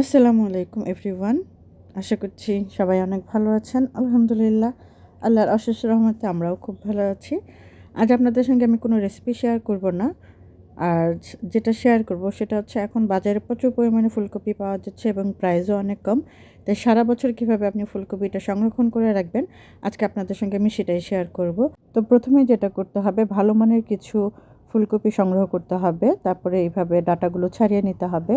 আসসালামু আলাইকুম, এভরিওয়ান। আশা করছি সবাই অনেক ভালো আছেন। আলহামদুলিল্লাহ, আল্লাহর অশেষ রহমতে আমরাও খুব ভালো আছি। আজ আপনাদের সঙ্গে আমি কোনো রেসিপি শেয়ার করব না। আর যেটা শেয়ার করব সেটা হচ্ছে এখন বাজারে প্রচুর পরিমাণে ফুলকপি পাওয়া যাচ্ছে এবং প্রাইসও অনেক কম। তাই সারা বছর কীভাবে আপনি ফুলকপিটা সংরক্ষণ করে রাখবেন, আজকে আপনাদের সঙ্গে আমি সেটাই শেয়ার করব। তো প্রথমে যেটা করতে হবে, ভালো মানের কিছু ফুলকপি সংগ্রহ করতে হবে। তারপরে এইভাবে ডাটাগুলো ছাড়িয়ে নিতে হবে।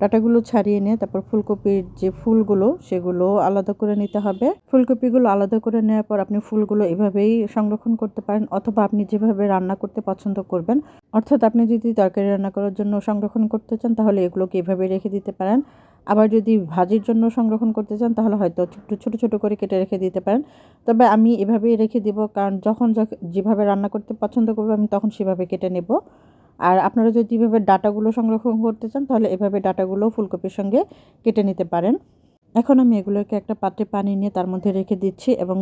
ডাটাগুলো ছাড়িয়ে নিয়ে তারপর ফুলকপির যে ফুলগুলো, সেগুলো আলাদা করে নিতে হবে। ফুলকপিগুলো আলাদা করে নেওয়ার পর আপনি ফুলগুলো এভাবেই সংরক্ষণ করতে পারেন অথবা আপনি যেভাবে রান্না করতে পছন্দ করবেন। অর্থাৎ আপনি যদি তরকারি রান্না করার জন্য সংরক্ষণ করতে চান, তাহলে এগুলোকে এভাবে রেখে দিতে পারেন। আবার যদি ভাজির জন্য সংরক্ষণ করতে চান, তাহলে হয়তো ছোটো ছোটো ছোটো করে কেটে রেখে দিতে পারেন। তবে আমি এভাবেই রেখে দিব, কারণ যখন যেভাবে রান্না করতে পছন্দ করব, আমি তখন সেভাবে কেটে নেব। আর আপনারা যদি এভাবে ডাটাগুলো সংরক্ষণ করতে চান, তাহলে এভাবে ডাটাগুলো ফুলকপির সঙ্গে কেটে নিতে পারেন। এখন আমি এগুলোকে একটা পাত্রে পানি নিয়ে তার মধ্যে রেখে দিচ্ছি এবং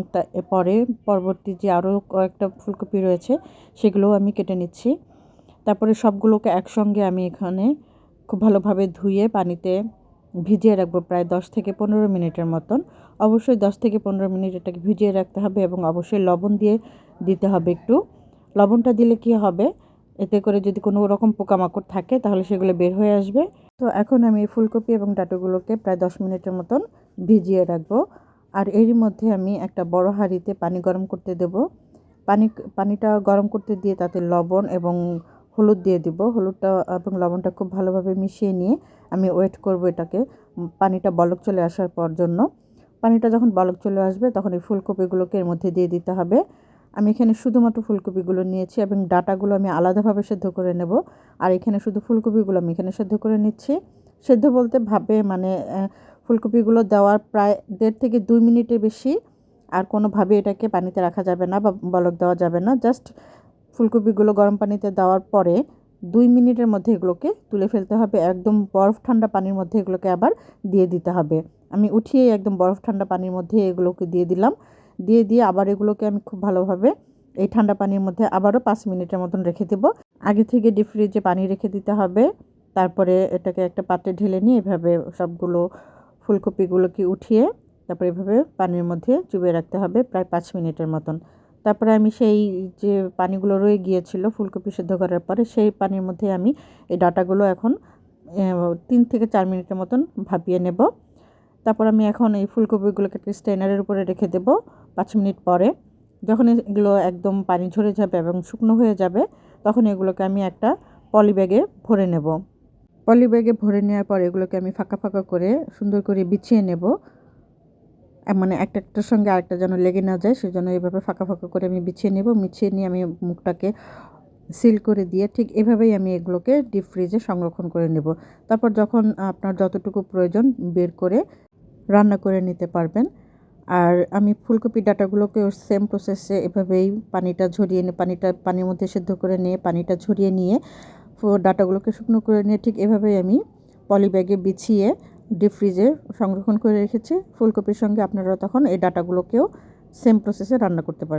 পরে পরবর্তী যে আরও কয়েকটা ফুলকপি রয়েছে, সেগুলোও আমি কেটে নিচ্ছি। তারপরে সবগুলোকে একসঙ্গে আমি এখানে খুব ভালোভাবে ধুয়ে পানিতে ভিজিয়ে রাখব প্রায় দশ থেকে পনেরো মিনিটের মতন। অবশ্যই দশ থেকে পনেরো মিনিট এটাকে ভিজিয়ে রাখতে হবে এবং অবশ্যই লবণ দিয়ে দিতে হবে একটু। লবণটা দিলে কি হবে? এতে করে যদি কোনো রকম পোকামাকড় থাকে, তাহলে সেগুলো বের হয়ে আসবে। তো এখন আমি এই ফুলকপি এবং ডাটাগুলোকে প্রায় দশ মিনিটের মতন ভিজিয়ে রাখব। আর এরই মধ্যে আমি একটা বড় হাঁড়িতে পানি গরম করতে দেব। পানি, পানিটা গরম করতে দিয়ে তাতে লবণ এবং হলুদ দিয়ে দিব। হলুদটা এবং লবণটা খুব ভালোভাবে মিশিয়ে নিয়ে আমি ওয়েট করব এটাকে। পানিটা বলক চলে আসার পর জন্য। পানিটা যখন বলক চলে আসবে, তখন এই ফুলকপিগুলোকে এর মধ্যে দিয়ে দিতে হবে। আমি এখানে শুধুমাত্র ফুলকপিগুলো নিয়েছি এবং ডাটাগুলো আমি আলাদাভাবে সেদ্ধ করে নেব। আর এখানে শুধু ফুলকপিগুলো আমি এখানে সেদ্ধ করে নিচ্ছি। সেদ্ধ বলতে ভাবে মানে ফুলকপিগুলো দেওয়ার প্রায় দেড় থেকে দুই মিনিটের বেশি। আর কোনোভাবে এটাকে পানিতে রাখা যাবে না বা বলক দেওয়া যাবে না। জাস্ট ফুলকপিগুলো গরম পানিতে দেওয়ার পরে দুই মিনিটের মধ্যে এগুলোকে তুলে ফেলতে হবে। একদম বরফ ঠান্ডা পানির মধ্যে এগুলোকে আবার দিয়ে দিতে হবে। আমি উঠিয়ে একদম বরফ ঠান্ডা পানির মধ্যে এগুলোকে দিয়ে দিলাম। দিয়ে দিয়ে আবার এগুলোকে আমি খুব ভালোভাবে এই ঠান্ডা পানির মধ্যে আবারও পাঁচ মিনিটের মতন রেখে দেবো। আগে থেকে ডিপ ফ্রিজে পানি রেখে দিতে হবে। তারপরে এটাকে একটা পাত্রে ঢেলে নিয়ে এভাবে সবগুলো ফুলকপিগুলোকে উঠিয়ে তারপরে এভাবে পানির মধ্যে চুবিয়ে রাখতে হবে প্রায় পাঁচ মিনিটের মতন। তারপরে আমি সেই যে পানিগুলো রয়ে গিয়েছিল ফুলকপি সেদ্ধ করার পরে সেই পানির মধ্যে আমি এই ডাটাগুলো এখন তিন থেকে চার মিনিটের মতন ভাপিয়ে নেব। তারপর আমি এখন এই ফুলকপিগুলোকে একটা স্ট্যান্ডারের উপরে রেখে দেব। পাঁচ মিনিট পরে যখন এগুলো একদম পানি ঝরে যাবে এবং শুকনো হয়ে যাবে, তখন এগুলোকে আমি একটা পলি ব্যাগে ভরে নেব। পলি ব্যাগে ভরে নেওয়ার পর এগুলোকে আমি ফাঁকা ফাঁকা করে সুন্দর করে বিছিয়ে নেব। মানে একটা একটার সঙ্গে আরেকটা যেন লেগে না যায়, সেজন্য এইভাবে ফাঁকা ফাঁকা করে আমি বিছিয়ে নেব। মিছিয়ে নিয়ে আমি মুখটাকে সিল করে দিয়ে ঠিক এভাবেই আমি এগুলোকে ডিপ ফ্রিজে সংরক্ষণ করে নেব। তারপর যখন আপনার যতটুকু প্রয়োজন বের করে রান্না করে নিতে পারবেন। আর আমি ফুলকপি ডাটাগুলোকেও সেম প্রসেসে এভাবেই পানিটা ঝরিয়ে নিয়ে পানিটা, পানির মধ্যে সেদ্ধ করে নিয়ে পানিটা ঝরিয়ে নিয়ে ডাটাগুলোকে শুকনো করে নিয়ে ঠিক এভাবেই আমি পলি ব্যাগে বিছিয়ে ডিপ ফ্রিজে সংরক্ষণ করে রেখেছি। ফুলকপির সঙ্গে আপনারা তখন এই ডাটাগুলোকেও সেম প্রসেসে রান্না করতে পারেন